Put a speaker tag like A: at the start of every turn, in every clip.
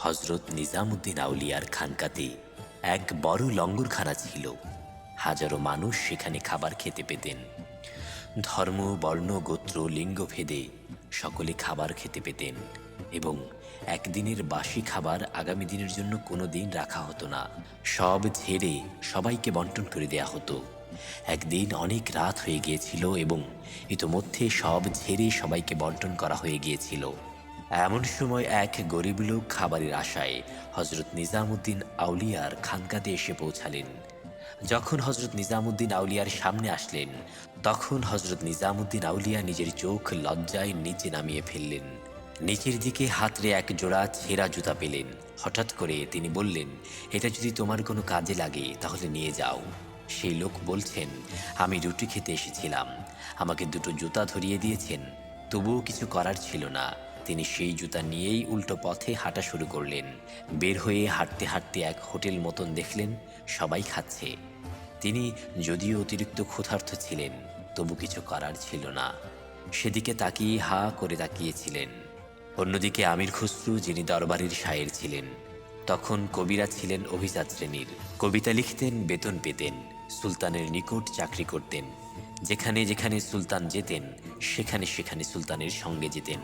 A: হজরত নিজামুদ্দিন আউলিয়ার খানকাতে এক বড় লঙ্গরখানা ছিল। হাজারো মানুষ সেখানে খাবার খেতে পেতেন। ধর্ম, বর্ণ, গোত্র, লিঙ্গ ভেদে সকলে খাবার খেতে পেতেন এবং একদিনের বাসি খাবার আগামী দিনের জন্য কোনো দিন রাখা হতো না। সব ঝেড়ে সবাইকে বন্টন করে দেয়া হতো। একদিন অনেক রাত হয়ে গিয়েছিল এবং ইতোমধ্যে সব ঝেড়ে সবাইকে বন্টন করা হয়ে গিয়েছিল। এমন সময় এক গরিব লোক খাবারের আশায় হজরত নিজামুদ্দিন আউলিয়ার খানকাতে এসে পৌঁছালেন। যখন হজরত নিজামুদ্দিন আউলিয়ার সামনে আসলেন, তখন হজরত নিজামুদ্দিন আউলিয়া নিজের চোখ লজ্জায় নিচে নামিয়ে ফেললেন। নিচের দিকে হাতরে এক জোড়া ছেঁড়া জুতা পেলেন। হঠাৎ করে তিনি বললেন, এটা যদি তোমার কোনো কাজে লাগে, তাহলে নিয়ে যাও। সেই লোক বলছেন, আমি রুটি খেতে এসেছিলাম। আমাকে দুটো জুতা ধরিয়ে দিয়েছেন, তবুও কিছু করার ছিল না। তিনি সেই জুতা নিয়েই উল্টো পথে হাঁটা শুরু করলেন। বের হয়ে হাঁটতে হাঁটতে এক হোটেল মতন দেখলেন, সবাই খাচ্ছে। তিনি যদিও অতিরিক্ত ক্ষুধার্থ ছিলেন, তবু কিছু করার ছিল না। সেদিকে তাকিয়ে হা করে তাকিয়েছিলেন। অন্যদিকে আমির খসরু, যিনি দরবারের শায়ের ছিলেন, তখন কবিরা ছিলেন অভিজাত শ্রেণির। কবিতা লিখতেন, বেতন পেতেন। সুলতানের নিকট চাকরি করতেন। যেখানে যেখানে সুলতান যেতেন, সেখানে সেখানে সুলতানের সঙ্গে যেতেন।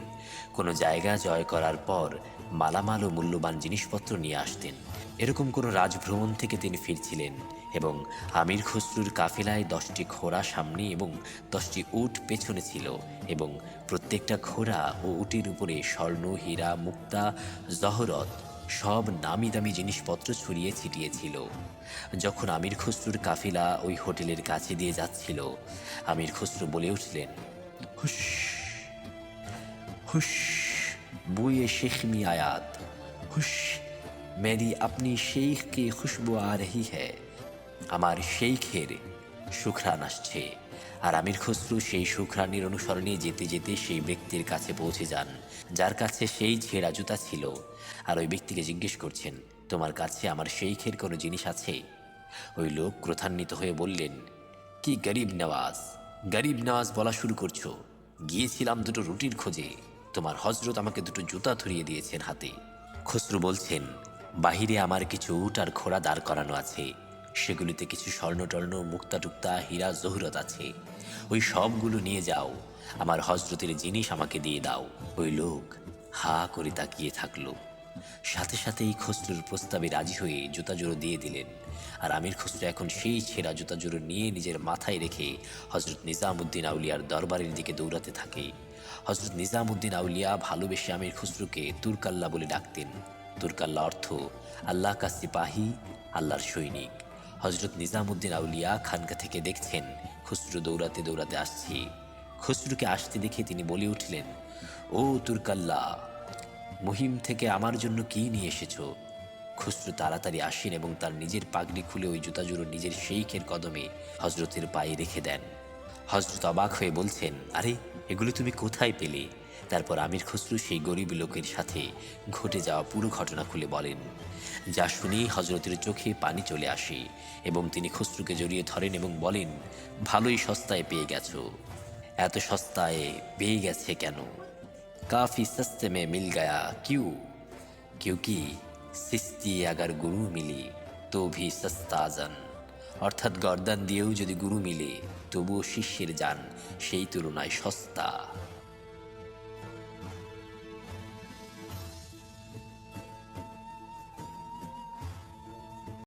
A: কোনো জায়গা জয় করার পর মালামাল ও মূল্যবান জিনিসপত্র নিয়ে আসতেন। এরকম কোনো রাজভ্রমণ থেকে তিনি ফিরছিলেন এবং আমির খসরুর কাফেলায় দশটি ঘোড়া সামনে এবং দশটি উট পেছনে ছিল এবং প্রত্যেকটা ঘোড়া ও উটের উপরে স্বর্ণ, হীরা, মুক্তা, জহরত সব নামি দামি জিনিসপত্র ছড়িয়ে ছিটিয়ে ছিল যখন আমির খসরুর কাফিলা ওই হোটেলের কাছে দিয়ে যাচ্ছিল, আমির খসরু বলে উঠলেন, হুশ হুশ, বুয়ে শেখ মি আয়াত হুশ, মেরি আপনি শেখকে খুশবু আ রহি হ্যায়, আমার শেখের সুখরান আসছে। আর আমির খসরু সেই সুখরানির অনুসরণে যেতে যেতে সেই ব্যক্তির কাছে পৌঁছে যান, যার কাছে সেই ছেঁড়া জুতা ছিল। আর ওই ব্যক্তিকে জিজ্ঞেস করছেন, তোমার কাছে আমার সেই শেখের কোনো জিনিস আছে? ওই লোক ক্রোধান্বিত হয়ে বললেন, কি গরিব নওয়াজ গরিব নওয়াজ বলা শুরু করছ। গিয়েছিলাম দুটো রুটির খোঁজে। তোমার হজরত আমাকে দুটো জুতা ধরিয়ে দিয়েছেন হাতে। খসরু বলছেন, বাহিরে আমার কিছু উট আর ঘোড়া দাঁড় করানো আছে। সেগুলিতে কিছু স্বর্ণটর্ণ মুক্তা টুক্তা হীরা, জহুরত আছে। ওই সবগুলো নিয়ে যাও। আমার হজরতের জিনিস আমাকে দিয়ে দাও। ওই লোক হা করে তাকিয়ে থাকল। সাথে সাথেই খসরুর প্রস্তাবে রাজি হয়ে জুতা জোড়ো দিয়ে দিলেন। আর আমির খসরু এখন সেই ছেঁড়া জুতা জোড়ো নিয়ে নিজের মাথায় রেখে হজরত নিজামুদ্দিন আউলিয়ার দরবারের দিকে দৌড়াতে থাকে। হজরত নিজামুদ্দিন আউলিয়া ভালোবেসে আমির খসরুকে তুরকাল্লা বলে ডাকতেন। তুরকাল্লা অর্থ আল্লাহ কা সিপাহী আল্লাহর সৈনিক। হজরত নিজামুদ্দিন আউলিয়া খানকা থেকে দেখছেন, খসরু দৌড়াতে দৌড়াতে আসছি। খসরুকে আসতে দেখে তিনি বলে উঠলেন, ও তুরকাল্লা, মহিম থেকে আমার জন্য কি নিয়ে এসেছ? খুসরু তাড়াতাড়ি আসেন এবং তার নিজের পাগড়ি খুলে ওই জুতা জুড়ো নিজের শেইখের কদমে হজরতের পায়ে রেখে দেন। হজরত অবাক হয়ে বলছেন, আরে, এগুলো তুমি কোথায় পেলে? তারপর আমির খসরু সেই গরিব লোকের সাথে ঘটে যাওয়া পুরো ঘটনা খুলে বলেন, যা শুনেই হজরতের চোখে পানি চলে আসে এবং তিনি খসরুকে জড়িয়ে ধরেন এবং বলেন, ভালোই সস্তায় পেয়ে গেছো। এত সস্তায় পেয়ে গেছে কেন? কাফি সস্তে মে মিল গায়া কিউ? কিউকি সিস্তি আগার গুরু মিলি, তো ভি সস্তা যান অর্থাৎ গর্দান দিয়েও যদি গুরু মিলে, তবুও শিষ্যের যান সেই তুলনায় সস্তা।